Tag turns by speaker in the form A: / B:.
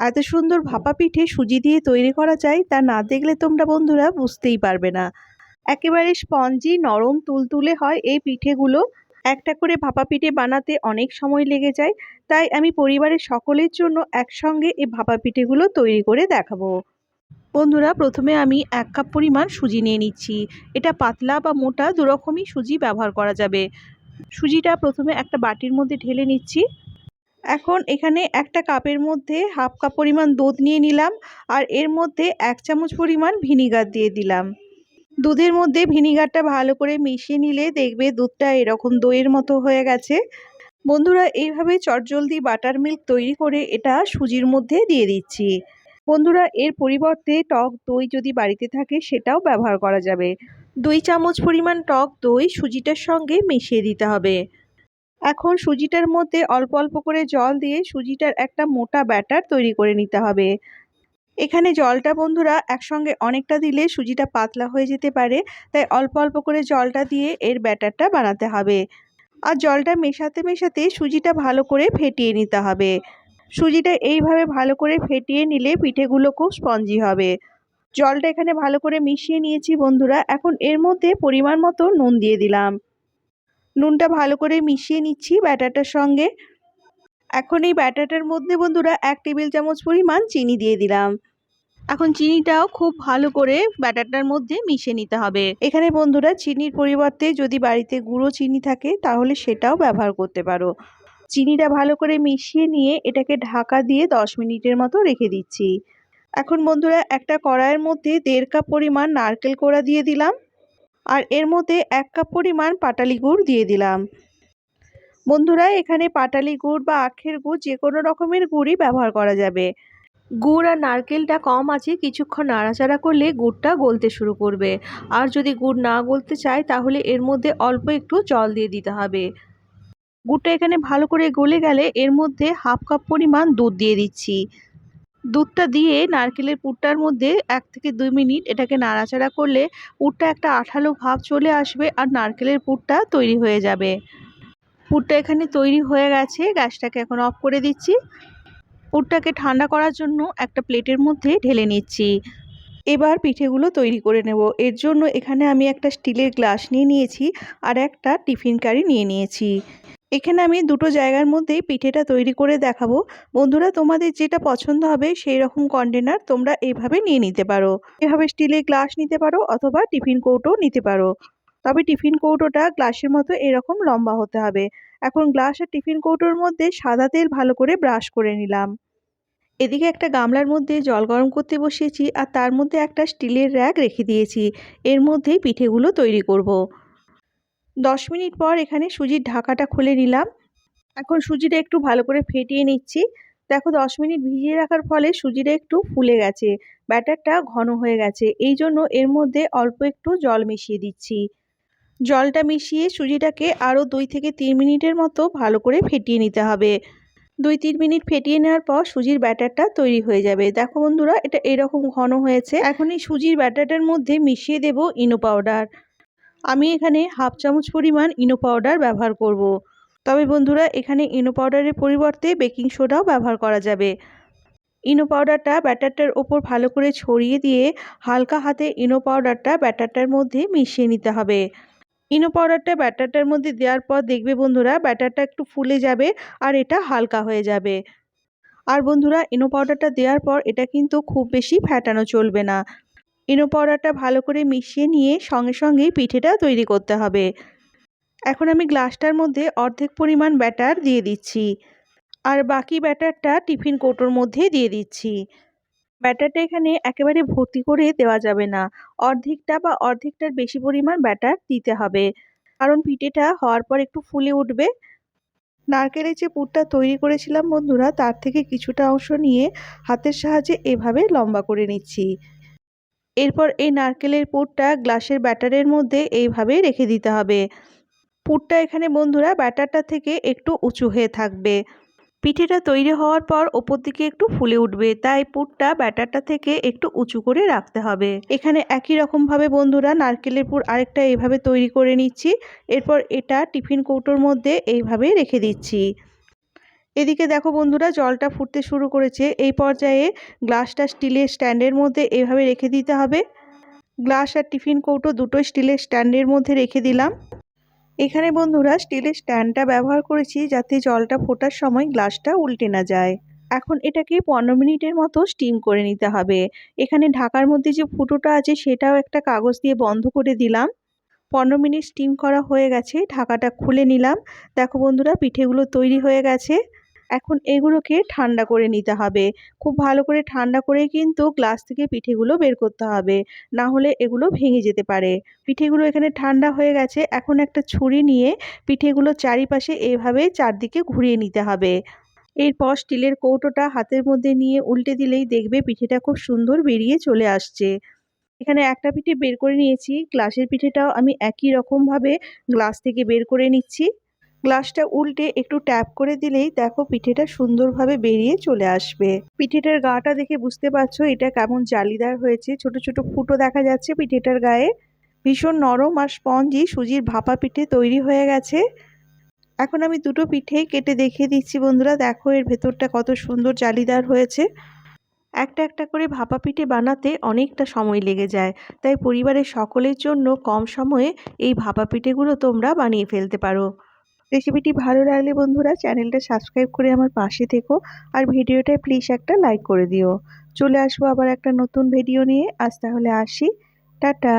A: এত সুন্দর ভাপা পিঠে সুজি দিয়ে তৈরি করা যায় তা না দেখলে তোমরা বন্ধুরা বুঝতেই পারবে না। একেবারে স্পঞ্জি, নরম, তুলতুলে হয় এই পিঠেগুলো। একটা করে ভাপা পিঠে বানাতে অনেক সময় লেগে যায়, তাই আমি পরিবারের সকলের জন্য একসঙ্গে এই ভাপা পিঠেগুলো তৈরি করে দেখাবো। বন্ধুরা, প্রথমে আমি এক কাপ পরিমাণ সুজি নিয়ে নিচ্ছি। এটা পাতলা বা মোটা দুরকমই সুজি ব্যবহার করা যাবে। সুজিটা প্রথমে একটা বাটির মধ্যে ঢেলে নিচ্ছি। এখন এখানে একটা কাপের মধ্যে হাফ কাপ পরিমাণ দুধ নিয়ে নিলাম আর এর মধ্যে এক চামচ পরিমাণ ভিনিগার দিয়ে দিলাম। দুধের মধ্যে ভিনিগারটা ভালো করে মিশিয়ে নিলে দেখবে দুধটা এরকম দইয়ের মতো হয়ে গেছে। বন্ধুরা, এইভাবে চটজলদি বাটার মিল্ক তৈরি করে এটা সুজির মধ্যে দিয়ে দিচ্ছি। বন্ধুরা, এর পরিবর্তে টক দই যদি বাড়িতে থাকে সেটাও ব্যবহার করা যাবে। দুই চামচ পরিমাণ টক দই সুজিটার সঙ্গে মিশিয়ে দিতে হবে। এখন সুজিটার মধ্যে অল্প অল্প করে জল দিয়ে সুজিটার একটা মোটা ব্যাটার তৈরি করে নিতে হবে। এখানে জলটা বন্ধুরা একসঙ্গে অনেকটা দিলে সুজিটা পাতলা হয়ে যেতে পারে, তাই অল্প অল্প করে জলটা দিয়ে এর ব্যাটারটা বানাতে হবে। আর জলটা মেশাতে মেশাতে সুজিটা ভালো করে ফেটিয়ে নিতে হবে। সুজিটা এইভাবে ভালো করে ফেটিয়ে নিলে পিঠেগুলো খুব স্পঞ্জি হবে। জলটা এখানে ভালো করে মিশিয়ে নিয়েছি বন্ধুরা, এখন এর মধ্যে পরিমাণ মতো নুন দিয়ে দিলাম। নুনটা ভালো করে মিশিয়ে নিচ্ছি ব্যাটারটার সঙ্গে। এখন এই ব্যাটারটার মধ্যে বন্ধুরা এক টেবিল চামচ পরিমাণ চিনি দিয়ে দিলাম। এখন চিনিটাও খুব ভালো করে ব্যাটারটার মধ্যে মিশিয়ে নিতে হবে। এখানে বন্ধুরা চিনির পরিবর্তে যদি বাড়িতে গুঁড়ো চিনি থাকে তাহলে সেটাও ব্যবহার করতে পারো। চিনিটা ভালো করে মিশিয়ে নিয়ে এটাকে ঢাকা দিয়ে দশ মিনিটের মতো রেখে দিচ্ছি। এখন বন্ধুরা একটা কড়াইয়ের মধ্যে দেড় কাপ পরিমাণ নারকেল কোড়া দিয়ে দিলাম। আর এর মধ্যে এক কাপ পরিমাণ পাটালি গুড় দিয়ে দিলাম। বন্ধুরা, এখানে পাটালি গুড় বা আখের গুড় যে কোনো রকমের গুড়ই ব্যবহার করা যাবে। গুড় আর নারকেলটা কম আছে, কিছুক্ষণ নাড়াচাড়া করলে গুড়টা গলতে শুরু করবে। আর যদি গুড় না গলতে চায়, তাহলে এর মধ্যে অল্প একটু জল দিয়ে দিতে হবে। গুড়টা এখানে ভালো করে গলে গেলে এর মধ্যে হাফ কাপ পরিমাণ দুধ দিয়ে দিচ্ছি। দুধটা দিয়ে নারকেলের পুরটার মধ্যে এক থেকে দুই মিনিট এটাকে নাড়াচাড়া করলে পুরটা একটা আঠালো ভাব চলে আসবে আর নারকেলের পুরটা তৈরি হয়ে যাবে। পুরটা এখানে তৈরি হয়ে গেছে, গ্যাসটাকে এখন অফ করে দিচ্ছি। পুরটাকে ঠান্ডা করার জন্য একটা প্লেটের মধ্যে ঢেলে নিচ্ছি। এবার পিঠেগুলো তৈরি করে নেব। এর জন্য এখানে আমি একটা স্টিলের গ্লাস নিয়ে নিয়েছি আর একটা টিফিন কারি নিয়ে নিয়েছি। এখানে আমি দুটো জায়গার মধ্যেই পিঠেটা তৈরি করে দেখাবো। বন্ধুরা, তোমাদের যেটা পছন্দ হবে সেই রকম কন্টেনার তোমরা এইভাবে নিয়ে নিতে পারো। এভাবে স্টিলের গ্লাস নিতে পারো অথবা টিফিন কৌটো নিতে পারো। তবে টিফিন কৌটোটা গ্লাসের মতো এরকম লম্বা হতে হবে। এখন গ্লাস আর টিফিন কৌটোর মধ্যে সাদা তেল ভালো করে ব্রাশ করে নিলাম। এদিকে একটা গামলার মধ্যে জল গরম করতে বসিয়েছি আর তার মধ্যে একটা স্টিলের র্যাক রেখে দিয়েছি। এর মধ্যেই পিঠেগুলো তৈরি করব। দশ মিনিট পর এখানে সুজির ঢাকাটা খুলে নিলাম। এখন সুজিটা একটু ভালো করে ফেটিয়ে নিচ্ছি। দেখো দশ মিনিট ভিজিয়ে রাখার ফলে সুজিটা একটু ফুলে গেছে, ব্যাটারটা ঘন হয়ে গেছে। এই জন্য এর মধ্যে অল্প একটু জল মিশিয়ে দিচ্ছি। জলটা মিশিয়ে সুজিটাকে আরও দুই থেকে তিন মিনিটের মতো ভালো করে ফেটিয়ে নিতে হবে। দুই তিন মিনিট ফেটিয়ে নেওয়ার পর সুজির ব্যাটারটা তৈরি হয়ে যাবে। দেখো বন্ধুরা, এটা এরকম ঘন হয়েছে। এখন এই সুজির ব্যাটারটার মধ্যে মিশিয়ে দেব ইনো পাউডার। আমি এখানে হাফ চামচ পরিমাণ ইনো পাউডার ব্যবহার করব। তবে বন্ধুরা, এখানে ইনো পাউডারের পরিবর্তে বেকিং সোডাও ব্যবহার করা যাবে। ইনো পাউডারটা ব্যাটারটার ওপর ভালো করে ছড়িয়ে দিয়ে হালকা হাতে ইনো পাউডারটা ব্যাটারটার মধ্যে মিশিয়ে নিতে হবে। ইনো পাউডারটা ব্যাটারটার মধ্যে দেওয়ার পর দেখবে বন্ধুরা, ব্যাটারটা একটু ফুলে যাবে আর এটা হালকা হয়ে যাবে। আর বন্ধুরা, ইনো পাউডারটা দেওয়ার পর এটা কিন্তু খুব বেশি ফ্যাটানো চলবে না। ইনো পাউডারটা ভালো করে মিশিয়ে নিয়ে সঙ্গে সঙ্গেই পিঠেটা তৈরি করতে হবে। এখন আমি গ্লাসটার মধ্যে অর্ধেক পরিমাণ ব্যাটার দিয়ে দিচ্ছি। আর বাকি ব্যাটারটা টিফিন কৌটোর মধ্যে দিয়ে দিচ্ছি। ব্যাটারটা এখানে একেবারে ভর্তি করে দেওয়া যাবে না। অর্ধেকটা বা অর্ধেকটার বেশি পরিমাণ ব্যাটার দিতে হবে। কারণ পিঠেটা হওয়ার পর একটু ফুলে উঠবে। নারকেলের যে পুরটা তৈরি করেছিলাম বন্ধুরা, তার থেকে কিছুটা অংশ নিয়ে হাতের সাহায্যে এভাবে লম্বা করে নিচ্ছি। এরপর এই নারকেলের পুরটা গ্লাসের ব্যাটারের মধ্যে এইভাবে রেখে দিতে হবে। পুরটা এখানে বন্ধুরা ব্যাটারটা থেকে একটু উঁচু হয়ে থাকবে। পিঠেটা তৈরি হওয়ার পর ওপর দিকে একটু ফুলে উঠবে, তাই পুরটা ব্যাটারটা থেকে একটু উঁচু করে রাখতে হবে। এখানে একই রকমভাবে বন্ধুরা নারকেলের পুর আরেকটা এইভাবে তৈরি করে নিচ্ছি। এরপর এটা টিফিন কৌটোর মধ্যে এইভাবে রেখে দিচ্ছি। এদিকে দেখো বন্ধুরা, জলটা ফুটতে শুরু করেছে। এই পর্যায়ে গ্লাসটা স্টিলের স্ট্যান্ডের মধ্যে এভাবে রেখে দিতে হবে। গ্লাস আর টিফিন কৌটো দুটো স্টিলের স্ট্যান্ডের মধ্যে রেখে দিলাম। এখানে বন্ধুরা, স্টিলের স্ট্যান্ডটা ব্যবহার করেছি যাতে জলটা ফোটার সময় গ্লাসটা উল্টে না যায়। এখন এটাকে পনেরো মিনিটের মতো স্টিম করে নিতে হবে। এখানে ঢাকার মধ্যে যে ফুটোটা আছে, সেটাও একটা কাগজ দিয়ে বন্ধ করে দিলাম। পনেরো মিনিট স্টিম করা হয়ে গেছে, ঢাকাটা খুলে নিলাম। দেখো বন্ধুরা, পিঠেগুলো তৈরি হয়ে গেছে। এখন এগুলোকে ঠান্ডা করে নিতে হবে। খুব ভালো করে ঠান্ডা করে কিন্তু গ্লাস থেকে পিঠেগুলো বের করতে হবে। না হলে এগুলো ভেঙে যেতে পারে। পিঠেগুলো এখানে ঠান্ডা হয়ে গেছে। এখন একটা ছুরি নিয়ে পিঠেগুলো চারিপাশে এভাবে চারদিকে ঘুরিয়ে নিতে হবে। এরপর স্টিলের কৌটোটা হাতের মধ্যে নিয়ে উল্টে দিলেই দেখবে পিঠেটা খুব সুন্দর বেরিয়ে চলে আসছে। এখানে একটা পিঠে বের করে নিয়েছি। গ্লাসের পিঠেটাও আমি একই রকমভাবে গ্লাস থেকে বের করে নিচ্ছি। গ্লাসটা উল্টে একটু ট্যাপ করে দিলেই দেখো পিঠেটা সুন্দরভাবে বেরিয়ে চলে আসবে। পিঠেটার গাটা দেখে বুঝতে পারছ এটা কেমন জালিদার হয়েছে। ছোট ছোট ফুটো দেখা যাচ্ছে পিঠেটার গায়ে। ভীষণ নরম আর স্পঞ্জি, সুজির ভাপা পিঠে তৈরি হয়ে গেছে। এখন আমি দুটো পিঠেই কেটে দেখিয়ে দিচ্ছি বন্ধুরা। দেখো এর ভেতরটা কত সুন্দর জালিদার হয়েছে। একটা একটা করে ভাপা পিঠে বানাতে অনেকটা সময় লেগে যায়। তাই পরিবারের সকলের জন্য কম সময়ে এই ভাপা পিঠেগুলো তোমরা বানিয়ে ফেলতে পারো। রেসিপিটি ভালো লাগলে বন্ধুরা চ্যানেলটা সাবস্ক্রাইব করে আমার পাশে থেকো আর ভিডিওটায় প্লিজ একটা লাইক করে দিও। চলে আসব আবার একটা নতুন ভিডিও নিয়ে। আজ তাহলে আসি। টাটা!